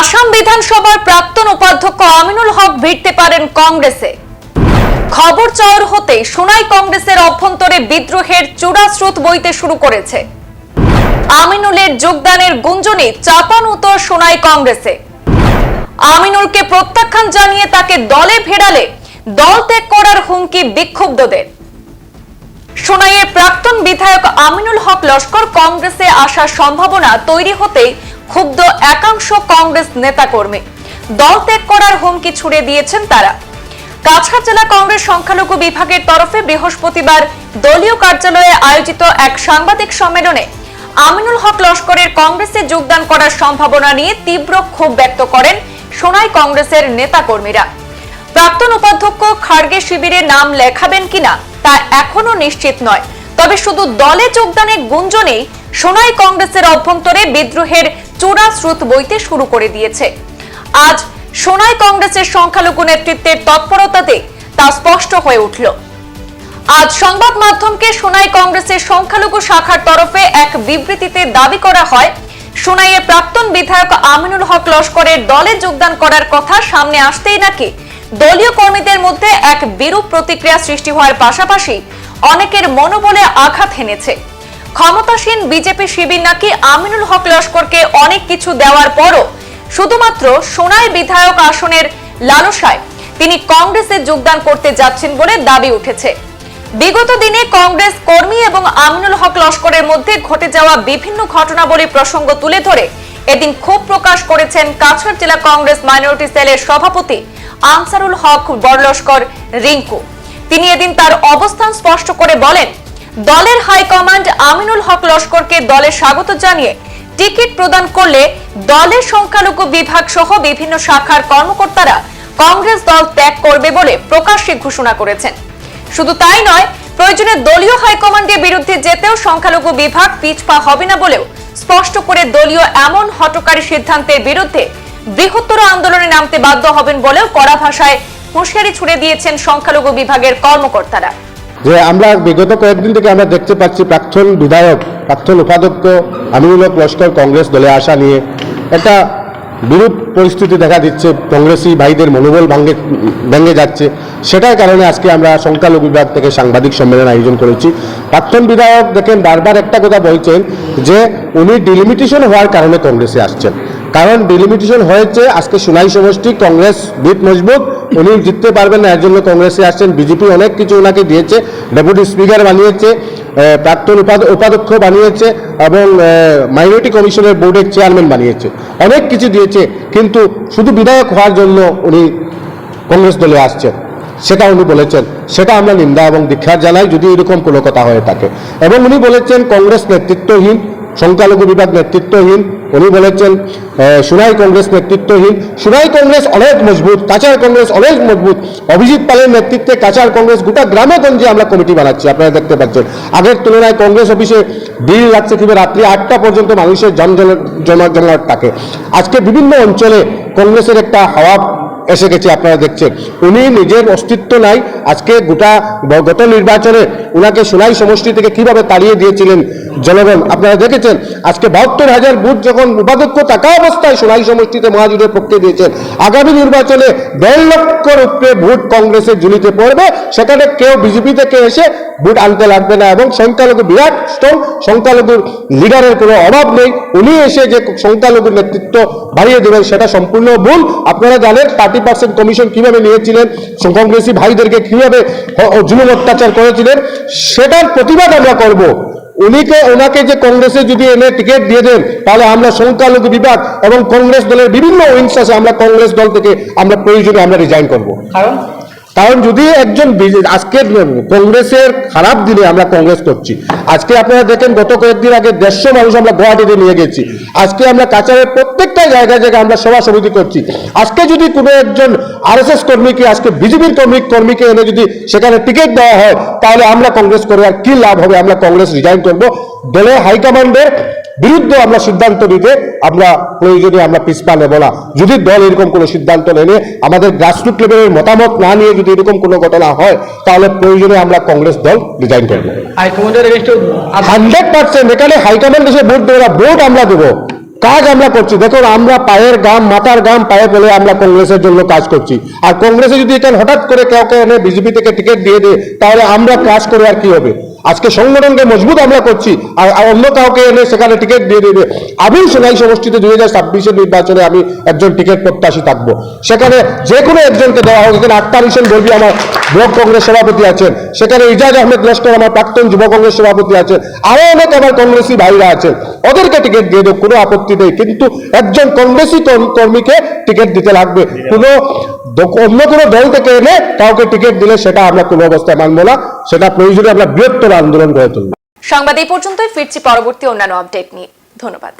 আসাম বিধানসভার প্রাক্তন উপাধ্যক্ষ আমিনুল হক ভিড়তে পারেন কংগ্রেসে। খবর চাওয়ার হতে সোনাই কংগ্রেসের অভ্যন্তরে বিদ্রোহের চূড়া স্রোত বইতে শুরু করেছে। আমিনুলের যোগদানের গুঞ্জনে চাপান উত্তর সোনাই কংগ্রেসে। আমিনুলকে প্রত্যাখ্যান জানিয়ে তাকে দলে ফেরালে দল ত্যাগ করার হুমকি বিক্ষুব্ধদের। সোনাইয়ের প্রাক্তন বিধায়ক আমিনুল হক লস্কর কংগ্রেসে আসার সম্ভাবনা তৈরি হতেই ক্ষুব্ধ একাংশ কংগ্রেস নেতাকর্মী। দল ত্যাগ করার হুমকি ছুড়ে দিয়েছেন তারা। কাছাড় জেলা কংগ্রেস সংখ্যালঘু বিভাগের তরফে বৃহস্পতিবার দলীয় কার্যালয়ে আয়োজিত এক সাংবাদিক সম্মেলনে আমিনুল হক লস্করের কংগ্রেসে যোগদান করার সম্ভাবনা নিয়ে তীব্র ক্ষোভ ব্যক্ত করেন সোনাই কংগ্রেসের নেতাকর্মীরা। প্রাক্তন উপাধ্যক্ষ খার্গে শিবিরে নাম লেখাবেন কিনা তা এখনও নিশ্চিত নয়। তবে শুধু দলে যোগদানের গুঞ্জনেই সোনাই কংগ্রেসের অভ্যন্তরে বিদ্রোহের চূড়া স্রোত বইতে শুরু করে দিয়েছে। আজ সোনাই কংগ্রেসের সংখ্যালঘু নেতৃত্বের তৎপরতাতে তা স্পষ্ট হয়ে উঠল। আজ সংবাদ মাধ্যমকে সোনাই কংগ্রেসের সংখ্যালঘু শাখার তরফে এক বিবৃতিতে দাবি করা হয়, সোনাইয়ের প্রাক্তন বিধায়ক আমিনুল হক লস্করের দলে যোগদান করার কথা সামনে আসতেই নাকি দলীয় কর্মীদের মধ্যে এক বিরূপ প্রতিক্রিয়া সৃষ্টি হওয়ার পাশাপাশি অনেকের মনোবলে আঘাত হেনেছে। ক্ষমতাসীন বিজেপি শিবির নাকি আমিনুল হক লস্করকে অনেক কিছু দেওয়ার পরও শুধুমাত্র সোনাই বিধায়ক আসনের লালসায় তিনি কংগ্রেসে যোগদান করতে যাচ্ছেন বলে দাবি উঠেছে। বিগত দিনে কংগ্রেস কর্মী এবং আমিনুল হক লস্করের মধ্যে ঘটে যাওয়া বিভিন্ন ঘটনাবলী প্রসঙ্গ তুলে ধরে এদিন ক্ষোভ প্রকাশ করেছেন কাছাড় জেলা কংগ্রেস মাইনরিটি সেলের সভাপতি আনসারুল হক বড়লস্কর রিঙ্কু। তিনি এদিন তার অবস্থান স্পষ্ট করে বলেন দলের হাইকমান্ড আমিনুল হক লস্করকে দলে স্বাগত জানিয়ে টিকিট প্রদান করলে দলের সংখ্যালঘু বিভাগ সহ বিভিন্ন শাখার কর্মকর্তারা কংগ্রেস দল ত্যাগ করবে বলে প্রকাশ্যে ঘোষণা করেছেন। শুধু তাই নয়, প্রয়োজনে দলীয় হাইকমান্ডের বিরুদ্ধে যেতেও সংখ্যালঘু বিভাগ পিছপা হবে না বলেও স্পষ্ট করে দলীয় এমন হটকারী সিদ্ধান্তের বিরুদ্ধে বৃহত্তর আন্দোলনে নামতে বাধ্য হবেন বলেও কড়া ভাষায় হুঁশিয়ারি ছুড়ে দিয়েছেন সংখ্যালঘু বিভাগের কর্মকর্তারা। যে আমরা বিগত কয়েকদিন থেকে আমরা দেখতে পাচ্ছি প্রাক্তন বিধায়ক, প্রাক্তন উপাধ্যক্ষ আমিনুল লস্কর কংগ্রেস দলে আসা নিয়ে একটা বিরূপ পরিস্থিতি দেখা দিচ্ছে। কংগ্রেসি ভাইদের মনোবল ভাঙ্গে ভেঙে যাচ্ছে। সেটার কারণে আজকে আমরা সংখ্যালঘু বিভাগ থেকে সাংবাদিক সম্মেলন আয়োজন করেছি। প্রাক্তন বিধায়ক দেখেন বারবার একটা কথা বলছেন যে উনি ডিলিমিটেশন হওয়ার কারণে কংগ্রেসে আসছেন। কারণ ডিলিমিটেশন হয়েছে, আজকে সুনাই সমষ্টি কংগ্রেস বিট মজবুত উনি জিততে পারবেন না, এর জন্য কংগ্রেসে আসছেন। বিজেপি অনেক কিছু ওনাকে দিয়েছে, ডেপুটি স্পিকার বানিয়েছে প্রাক্তন উপাধ- উপাধ্যক্ষ বানিয়েছে এবং মাইনরিটি কমিশনের বোর্ডের চেয়ারম্যান বানিয়েছে। অনেক কিছু দিয়েছে, কিন্তু শুধু বিধায়ক হওয়ার জন্য উনি কংগ্রেস দলে আসছেন। সেটা উনি বলেছেন, সেটা আমরা নিন্দা এবং দীক্ষা জানাই, যদি এরকম কোনো কথা হয়ে থাকে। এবং উনি বলেছেন, কংগ্রেস নেতৃত্বহীন সংখ্যালঘু বিভাগ নেতৃত্বহীন, উনি বলেছেন সুরাই কংগ্রেস নেতৃত্বহীন। সুরাই কংগ্রেস অনেক মজবুত, কাছাড় কংগ্রেস অনেক মজবুত। অভিজিৎ পালের নেতৃত্বে কাছাড় কংগ্রেস গোটা গ্রামে গঞ্জে আমরা কমিটি বানাচ্ছি, আপনারা দেখতে পাচ্ছেন। আগের তুলনায় কংগ্রেস অফিসে ভিড় লাগছে কিংবা রাত্রি আটটা পর্যন্ত মানুষের জমজল জমা জমাট থাকে। আজকে বিভিন্ন অঞ্চলে কংগ্রেসের একটা হাওয়া এসে গেছে আপনারা দেখছেন। উনি নিজের অস্তিত্ব নাই। আজকে গোটা গত নির্বাচনে উনাকে সোনাই সমষ্টি থেকে কীভাবে তাড়িয়ে দিয়েছিলেন জনগণ? আপনারা দেখেছেন, আজকে বাহাত্তর হাজার বুথ যখন উপাধ্যক্ষ থাকা অবস্থায় সোনাই সমষ্টিতে মহাজোটের পক্ষে দিয়েছেন, আগামী নির্বাচনে দেড় লক্ষর উপরে ভোট কংগ্রেসের ঝুলিতে পড়বে। সেখানে কেউ বিজেপি থেকে এসে ভোট আনতে লাগবে না এবং সংখ্যালঘু বিরাট স্ট্রং সংখ্যালঘুর লিডারের কোনো অভাব নেই। উনি এসে যে সংখ্যালঘুর নেতৃত্ব বাড়িয়ে দেবেন, সেটা সম্পূর্ণ ভুল। আপনারা জানেন থার্টি পার্সেন্ট কমিশন কীভাবে নিয়েছিলেন কংগ্রেসি ভাইদেরকে কীভাবে জুলুম অত্যাচার করেছিলেন, সেটার প্রতিবাদ আমরা করব। উনিকে, ওনাকে যে কংগ্রেসে যদি এনে টিকিট দিয়ে দেন, তাহলে আমরা সংখ্যালঘু বিভাগ এবং কংগ্রেস দলের বিভিন্ন উইংস আছে, আমরা কংগ্রেস দল থেকে আমরা প্রয়োজনে আমরা রিজাইন করব। কারণ কারণ যদি একজন আজকের কংগ্রেসের খারাপ দিনে আমরা কংগ্রেস করছি। আজকে আপনারা দেখেন গত কয়েকদিন আগে দেড়শো মানুষ আমরা গুয়াহাটিতে নিয়ে গেছি। আজকে আমরা কাছাড়ের প্রত্যেকটা জায়গায় জায়গায় আমরা সভা সমিতি করছি। আজকে যদি কোনো একজন আরএসএস কর্মীকে, আজকে বিজেপির কর্মী কর্মীকে এনে যদি সেখানে টিকিট দেওয়া হয়, তাহলে আমরা কংগ্রেস করে আর কি লাভ হবে? আমরা কংগ্রেস রিজাইন করব। দলের হাইকমান্ডের বিরুদ্ধে আমরা সিদ্ধান্ত নিতে আমরা প্রয়োজনে আমরা পিছপা নেব না। যদি দল এরকম কোনো সিদ্ধান্ত নেনে আমাদের গ্রাসরুট লেভেলের মতামত না নিয়ে যদি এরকম কোনো ঘটনা হয় তাহলে প্রয়োজনে আমরা কংগ্রেস দল রিজাইন করব। হান্ড্রেড পার্সেন্ট এখানে হাইকমান্ড এসে ভোট দেবে না ভোট আমরা দেবো। কাজ আমরা করছি। দেখুন আমরা পায়ের গাম মাথার গাম পায়ে ফেলে আমরা কংগ্রেসের জন্য কাজ করছি। আর কংগ্রেসে যদি এটা হঠাৎ করে কাউকে এনে বিজেপি থেকে টিকিট দিয়ে দেয় তাহলে আমরা কাজ করে আর কি হবে? আজকে সংগঠনকে মজবুত আমরা করছি। আর অন্য কাউকে এনে সেখানে টিকিট দিয়ে দেবে। আমি সোনাই সমষ্টিতে দুই হাজার ছাব্বিশের নির্বাচনে আমি একজন টিকিট প্রত্যাশী থাকব। সেখানে যে কোনো একজনকে দেওয়া হোক এখানে আক্তার হোসেন বলবি আমার ব্লক কংগ্রেস সভাপতি আছেন, সেখানে ইজাজ আহমেদ লস্কর আমার প্রাক্তন যুব কংগ্রেস সভাপতি আছেন, আরও অনেক আমার কংগ্রেসী ভাইরা আছেন। ওদেরকে টিকিট দিয়ে দেব, কোনো আপত্তি নেই। কিন্তু একজন কংগ্রেসী কর্ম- কর্মীকে টিকিট দিতে লাগবে। কোনো অন্য কোনো দল থেকে এনে কাউকে টিকিট দিলে সেটা আমরা কোনো অবস্থায় মানবো না, সেটা প্রয়োজনে আমরা বৃহত্তর আন্দোলন গড়ে তুলব। সংবাদ এই পর্যন্তই, ফিরছি পরবর্তী অন্যান্য আপডেট নিয়ে। ধন্যবাদ।